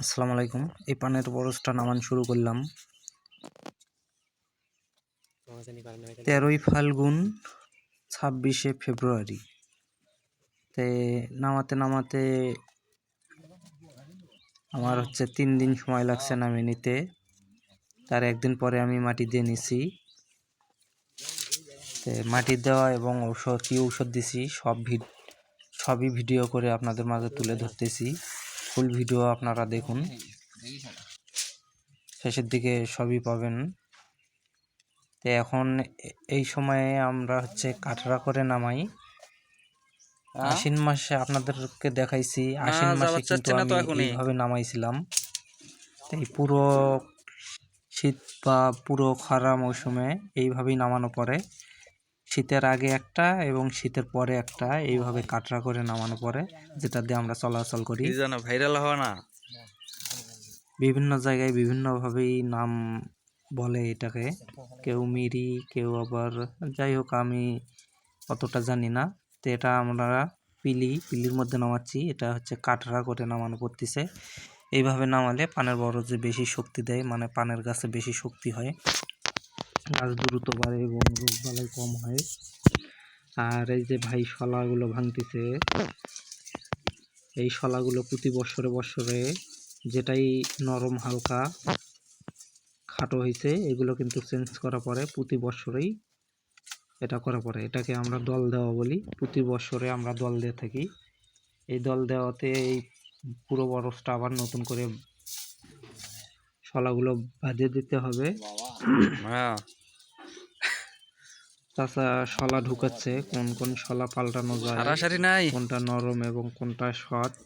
আসসালামু আলাইকুম। এই পানের বরসটা নামান শুরু করলাম। তেরোই ফাল্গুন, ছাব্বিশে ফেব্রুয়ারি। তে নামাতে নামাতে আমার হচ্ছে তিন দিন সময় লাগছে নামে নিতে তার একদিন পরে আমি মাটি দিয়ে নিছি। তে মাটি দেওয়া এবং ঔষধ, কী ঔষধ দিছি সব ভিড, সবই ভিডিও করে আপনাদের মাঝে তুলে ধরতেছি। ফুল ভিডিও আপনারা দেখুন। শেষের দিকে সবই পাবেন। তো এখন এই সময়ে আমরা হচ্ছে কাটরা করে নামাই। আশ্বিন মাসে আপনাদেরকে দেখাইছি। আশ্বিন মাসে কিন্তু আমি এইভাবে নামাইছিলাম। তো এই পুরো শীত বা পুরো খরা মৌসুমে এইভাবেই নামানো পরে শীতের আগে একটা এবং শীতের পরে একটা এইভাবে কাটরা করে নামানো পরে যেটা দিয়ে আমরা চলাচল করি। ভাইরাল হওয়া না। বিভিন্ন জায়গায় বিভিন্নভাবেই নাম বলে এটাকে। কেউ মিরি কেউ আবার যাই হোক আমি অতটা জানি না। তো এটা আমরা পিলি পিলির মধ্যে নামাচ্ছি। এটা হচ্ছে কাটরা করে নামানো পড়তেছে। এইভাবে নামালে পানের বরজে বেশি শক্তি দেয় মানে পানের গাছে বেশি শক্তি হয়। গাছ দ্রুত বাড়ে এবং রোগবালাই কম হয়। আর এই যে ভাই শলাগুলো ভাঙতেছে, এই শলাগুলো প্রতি বছরে বছরে যেটাই নরম হালকা খাটো হয়েছে এগুলো কিন্তু চেঞ্জ করা পরে প্রতি বছরেই এটা করা পরে। এটাকে আমরা দল দেওয়া বলি। প্রতি বছরে আমরা দল দিয়ে থাকি। এই দল দেওয়াতে এই পুরো বরফটা আবার নতুন করে শলাগুলো বাঁধিয়ে দিতে হবে। হ্যাঁ। তাছাড়া শলা ঢুকাচ্ছে। কোন কোন শলা পাল্টানো যায় সারাসারি নাই। কোনটা নরম এবং কোনটা শর্ট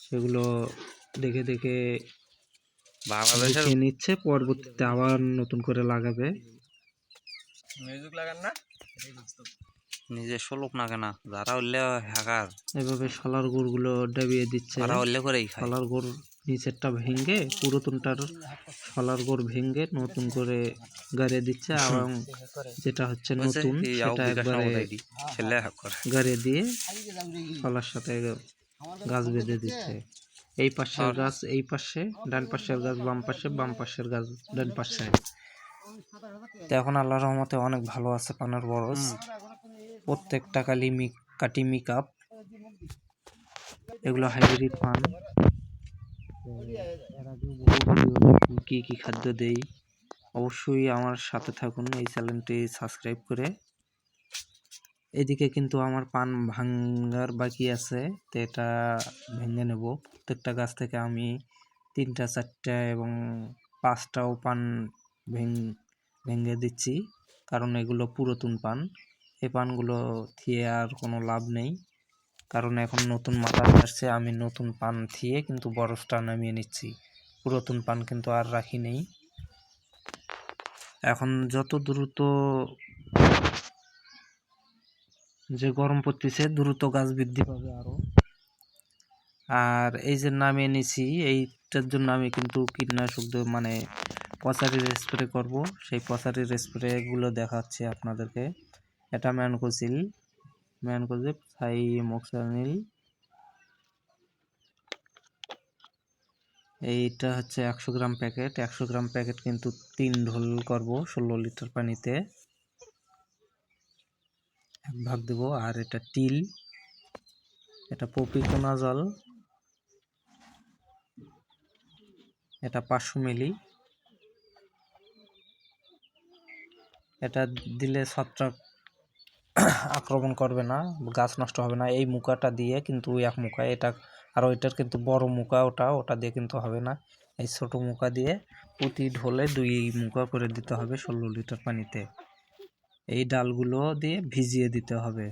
সেগুলো দেখে দেখে বাংলাদেশের নিচ্ছে পরবর্তীতে আবার নতুন করে লাগাবে। মিউজিক লাগান না? নিজস্ব লোক না। কেনা যারা উঠলে হ্যাকার। এভাবে শলার গুড়গুলো ডাবিয়ে দিচ্ছে। তারা উঠলে করেই খায়। শলার গুড় নিচেরটা ভেঙে পুরাতনটার শলার গুড় ভেঙে নতুন করে গাড়িয়ে দিচ্ছে এবং যেটা হচ্ছে নতুন সেটা একবারে গাড়িয়ে দিয়ে শলার সাথে গাছ বেঁধে দিচ্ছে। এই পাশের গাছ এই পাশে ডান পাশের গাছ বাম পাশে বাম পাশের গাছ ডান পাশে। তো এখন আল্লাহ রহমতে অনেক ভালো আছে পানের বরস প্রত্যেকটা কালি কাটি মিকাপ। এগুলো হাইব্রিড পান তো এর আগেও বহু ভিডিও দেখি কি কি খাদ্য দেই? অবশ্যই আমার সাথে থাকুন এই চ্যানেলটি সাবস্ক্রাইব করে। এদিকে কিন্তু আমার পান ভাঙ্গার বাকি আছে, তো এটা ভেঙে নেব। প্রত্যেকটা গাছ থেকে আমি তিনটা, চারটা এবং পাঁচটাও পান ভেঙ দিচ্ছি, কারণ এগুলো পুরাতন পান। এই পানগুলো থিয়ে আর কোনো লাভ নেই। কারণ এখন নতুন মাথা আসছে, আমি নতুন পান থিয়ে কিন্তু বরফটা নামিয়ে নিচ্ছি। পুরাতন পান কিন্তু আর রাখি নেই। এখন যত দ্রুত যে গরম পড়তেছে, দ্রুত গাছ বৃদ্ধি পাবে আরও আর এই যে নামিয়ে নিছি, এইটার জন্য আমি কিন্তু কীটনাশক মানে পচারির স্প্রে করব। সেই পচারির স্প্রেগুলো দেখাচ্ছি আপনাদেরকে। এটা ম্যানকোসিল ম্যানকোজিপ সাই মক্সানিল এইটা হচ্ছে একশো গ্রাম প্যাকেট। একশো গ্রাম প্যাকেট কিন্তু তিন ঢোল করব, ষোলো লিটার পানিতে। এক ভাগ দেবো, আর এটা তিল এটা পপিকোনা জল। এটা পাঁচশো মিলি। এটা দিলে ছত্রাক আক্রমণ করবে না, গাছ নষ্ট হবে না। এই মুখাটা দিয়ে কিন্তু এক মুখা এটা আর ওইটার কিন্তু বড় মুখা ওটা ওটা দিয়ে কিন্তু হবে না। এই ছোট মুখা দিয়ে প্রতি ঢোলে দুই মুকা করে দিতে হবে ষোলো লিটার পানিতে। এই ডালগুলো দিয়ে ভিজিয়ে দিতে হবে।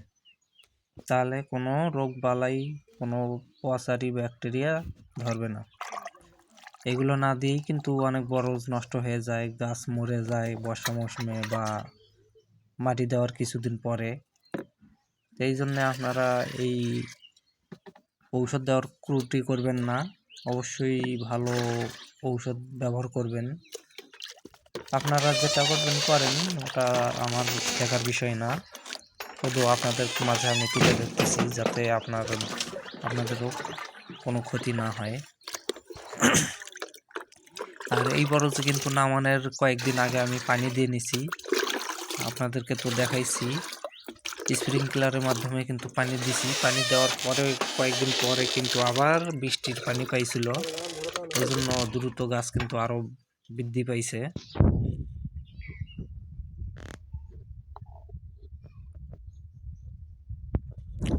তাহলে কোনো রোগ বালাই, কোনো পচারি ব্যাকটেরিয়া ধরবে না। এগুলো না দিয়েই কিন্তু অনেক বড় নষ্ট হয়ে যায়, গাছ মরে যায়, বর্ষা মৌসুমে বা মাটি দেওয়ার কিছুদিন পরে। এই জন্যে আপনারা এই ঔষধ দেওয়ার ত্রুটি করবেন না। অবশ্যই ভালো ঔষধ ব্যবহার করবেন। আপনারা যেটা করবেন করেন, ওটা আমার দেখার বিষয় না। শুধু আপনাদের মাঝে আমি তুলে ধরতেছি যাতে আপনার আপনাদেরও কোনো ক্ষতি না হয়। আর এই বরজে কিন্তু নামানোর কয়েকদিন আগে আমি পানি দিয়ে নিছি। আপনাদেরকে তো দেখাইছি। স্প্রিংকলারের মাধ্যমে কিন্তু পানি দিছি। পানি দেওয়ার পরে, কয়েকদিন পরে কিন্তু আবার বৃষ্টির পানি পাইছিল। এই জন্য দ্রুত গাছ কিন্তু আরও বৃদ্ধি পাইছে।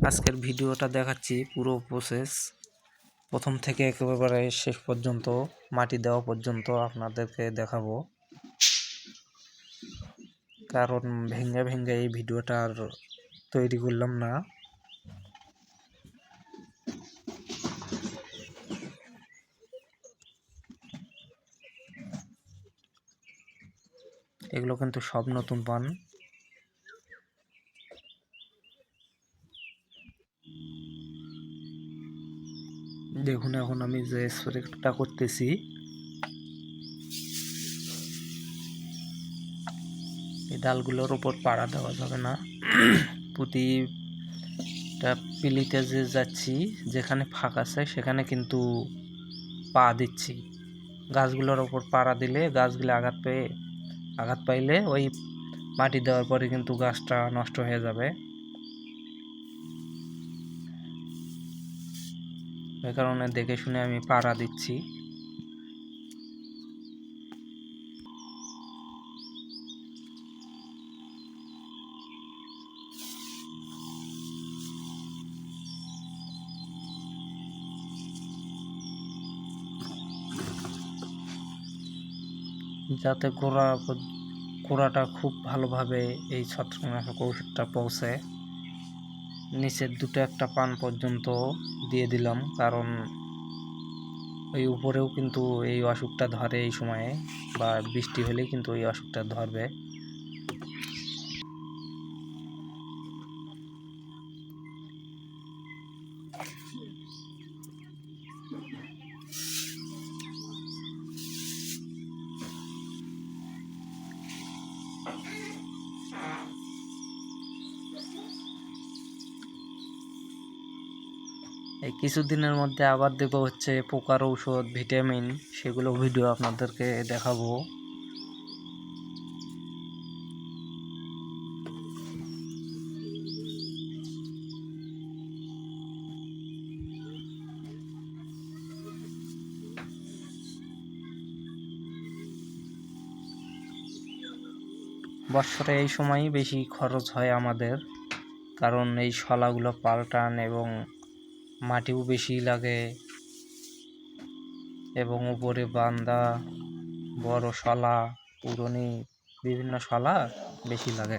আজকের ভিডিওটা দেখাচ্ছি পুরো প্রসেস প্রথম থেকে একেবারে শেষ পর্যন্ত, মাটি দেওয়া পর্যন্ত আপনাদেরকে দেখাবো। কারণ ভেঙে ভেঙে এই ভিডিওটা আর তৈরি করলাম না। এগুলো কিন্তু সব নতুন পান। দেখুন, এখন আমি যে স্প্রেটা করতেছি, এই ডালগুলোর উপর পাড়া দেওয়া যাবে না। প্রতিটা পিলিতে যে যাচ্ছি, যেখানে ফাঁকা আছে, সেখানে কিন্তু পা দিচ্ছি। গাছগুলোর ওপর পাড়া দিলে, গাছগুলো আঘাত পেয়ে, আঘাত পাইলে ওই মাটি দেওয়ার পরে কিন্তু গাছটা নষ্ট হয়ে যাবে। এই কারণে দেখে শুনে আমি পাড়া দিচ্ছি। যাতে গোড়া গোড়াটা খুব ভালোভাবে এই ছত্রনাশক ওষুধটা পৌঁছে। নিচের দুটো একটা পান পর্যন্ত দিয়ে দিলাম, কারণ ওই উপরেও কিন্তু এই অসুখটা ধরে এই সময়ে, বা বৃষ্টি হলেই কিন্তু এই অসুখটা ধরবে। এই কিছুদিনের মধ্যে আবার দেবো হচ্ছে পোকার ঔষধ, ভিটামিন, সেগুলো ভিডিও আপনাদেরকে দেখাবো। বৎসরে এই সময়ই বেশি খরচ হয় আমাদের, কারণ এই শলাগুলো পাল্টান এবং মাটিও বেশি লাগে। এবং উপরে বান্দা, বড় শলা, পুরনি, বিভিন্ন শলা বেশি লাগে।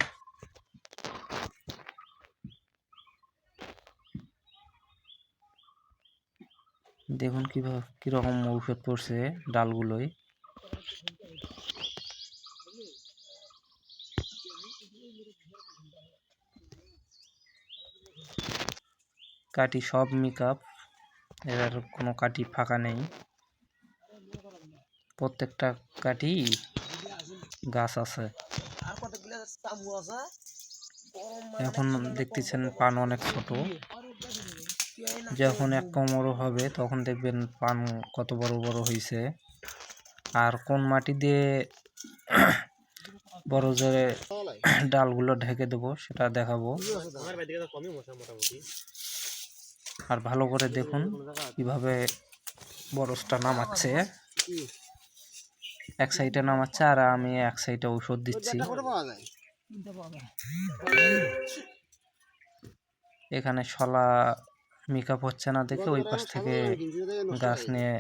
দেখুন কীভাবে, কীরকম ঔষধ পড়ছে ডালগুলোয়। কাটি সব মেকআপ এর কোনো কাটি ফাঁকা নেই। প্রত্যেকটা কাটি গাছ আছে। এখন দেখতেছেন পান অনেক ছোট। যখন এক কোমরও হবে, তখন দেখবেন পান কত বড় বড় হয়েছে আর কোন মাটি দিয়ে বড় যে ডালগুলো ঢেকে দেবো, সেটা দেখাবো। আর ভালো করে দেখুন কীভাবে বরসটা নামাচ্ছে। এক সাইডে নামাচ্ছে আর আমি এক সাইডে ঔষধ দিচ্ছি। এখানে শলা মেকআপ হচ্ছে না দেখে ওই পাশ থেকে গাছ নিয়ে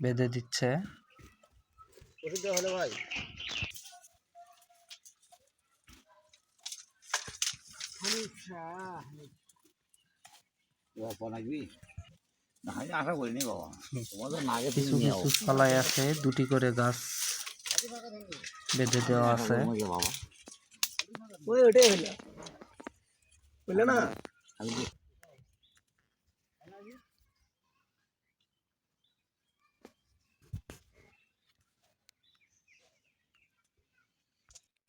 বেঁধে দিচ্ছে। আশা কিছু কিছু শলায় আছে দুটি করে গাছ বেঁধে দেওয়া আছে। না?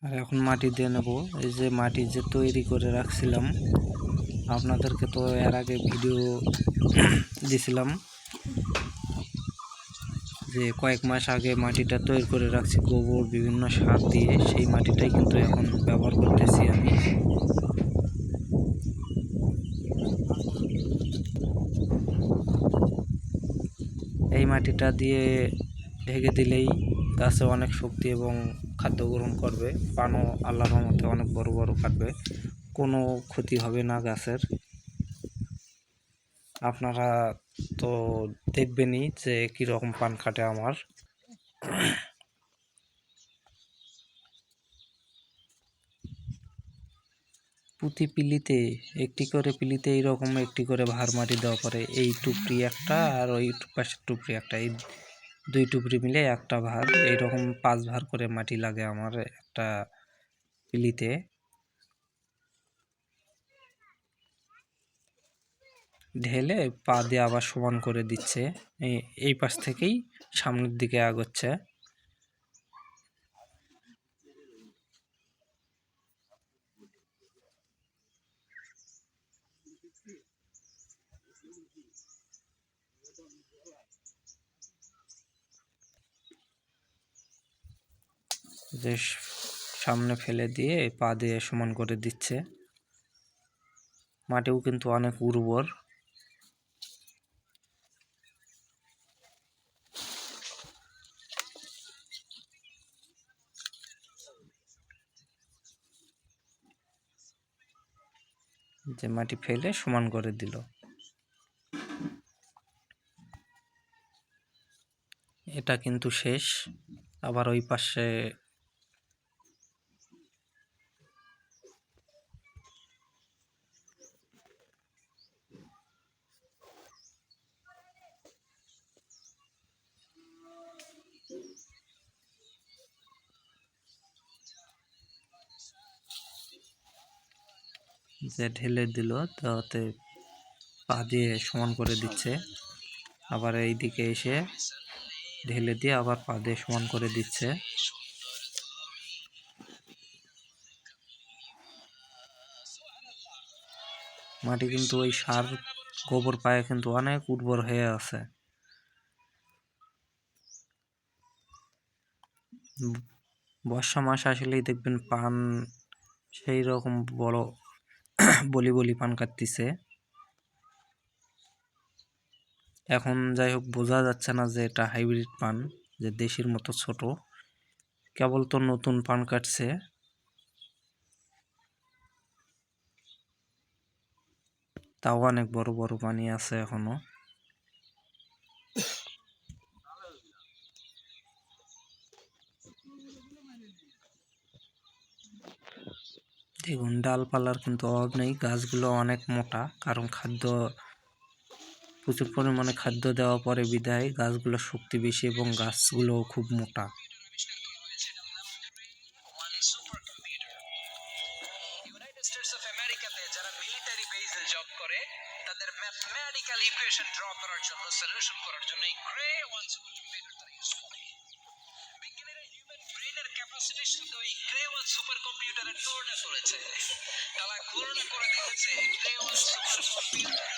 আর এখন মাটি দিয়ে নেব। এই যে মাটি যে তৈরি করে রাখছিলাম আপনাদেরকে তো এর আগে ভিডিও দিছিলাম যে কয়েক মাস আগে মাটিটা তৈরি করে রাখছি গোবর, বিভিন্ন সার দিয়ে। সেই মাটিটাই কিন্তু এখন ব্যবহার করতেছি আমি। এই মাটিটা দিয়ে ঢেকে দিলেই গাছে অনেক শক্তি এবং খাদ্য গ্রহণ করবে। পানও আল্লাহর রহমতে অনেক বড় বড় কাটবে। কোনো ক্ষতি হবে না গাছের। আপনারা তো দেখবেনই যে কীরকম পান কাটে আমার। প্রতি পিলিতে, একটি করে পিলিতে এইরকম একটি করে ভার মাটি দেওয়া পরে এই টুকরি একটা আর ওই পাশের টুকরি একটা। এই দুই টুকরি মিলে একটা ভার। এইরকম পাঁচ ভার করে মাটি লাগে আমার একটা পিলিতে। ঢেলে পা দিয়ে আবার সমান করে দিচ্ছে। এই পাশ থেকেই সামনের দিকে আগাচ্ছে যে সামনে ফেলে দিয়ে পা দিয়ে সমান করে দিচ্ছে। মাটিও কিন্তু অনেক উর্বর। যে মাটি ফেলে সমান করে দিল। এটা কিন্তু শেষ। আবার ওই পাশে যে ঢেলে দিল, তাতে পা দিয়ে সমান করে দিচ্ছে। আবার এই দিকে এসে ঢেলে দিয়ে আবার পা দিয়ে সমান করে দিচ্ছে। মাটি কিন্তু ওই সার গোবর পায়ে কিন্তু অনেক উর্বর হয়ে আছে। বর্ষা মাস আসলেই দেখবেন পান সেই রকম বড় বলি বলি পান কাটতেছে। এখন যাই হোক বোঝা যাচ্ছে না যে এটা হাইব্রিড পান, যে দেশির মতো ছোট। কেবল তো নতুন পান কাটছে। তাও অনেক বড় বড় পানি আছে এখনও। দেখুন ডালপালার কিন্তু অভাব নেই। গাছগুলো অনেক মোটা, কারণ খাদ্য, প্রচুর পরিমাণে খাদ্য দেওয়া পরে বিদায়। গাছগুলো শক্তি বেশি এবং গাছগুলোও খুব মোটা। ইকুয়েশন ড্র করার জন্য সলিউশন করার জন্য এই গ্রে ইউজ করে ব্রেনের ক্যাপাসিটির সাথে ওই গ্রে সুপার কম্পিউটারের তুলনা করেছে তারা করে দেখেছে গ্রে ওয়ান সুপার কম্পিউটার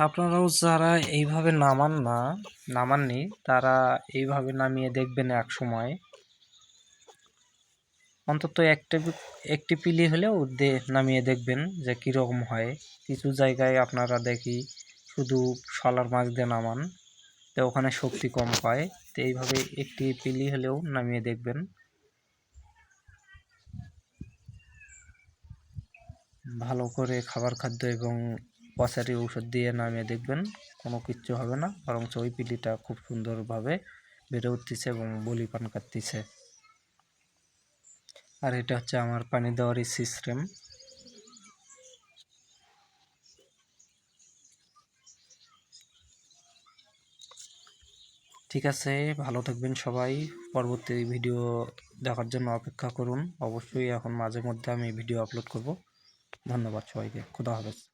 আপনারাও যারা এইভাবে নামান না, নামাননি, তারা এইভাবে নামিয়ে দেখবেন এক সময়। অন্তত একটা একটি পিলি হলেও নামিয়ে দেখবেন যে কীরকম হয়। কিছু জায়গায় আপনারা দেখি শুধু শলার মাছ দিয়ে নামান, তো ওখানে শক্তি কম পায়। তো এইভাবে একটি পিলি হলেও নামিয়ে দেখবেন। ভালো করে খাবার খাদ্য এবং পচারি ঔষধ দিয়ে নামিয়ে দেখবেন, কোনো কিচ্ছু হবে না। বরং ওই পিলিটা খুব সুন্দরভাবে বেড়ে উঠতেছে এবং বলি পান কাটতেছে। আর এটা হচ্ছে আমার পানি দেওয়ার সিস্টেম ঠিক আছে, ভালো থাকবেন সবাই। পরবর্তী ভিডিও দেখার জন্য অপেক্ষা করুন। অবশ্যই এখন মাঝে মধ্যে আমি ভিডিও আপলোড করব। ধন্যবাদ সবাইকে। খুদা হাফেজ।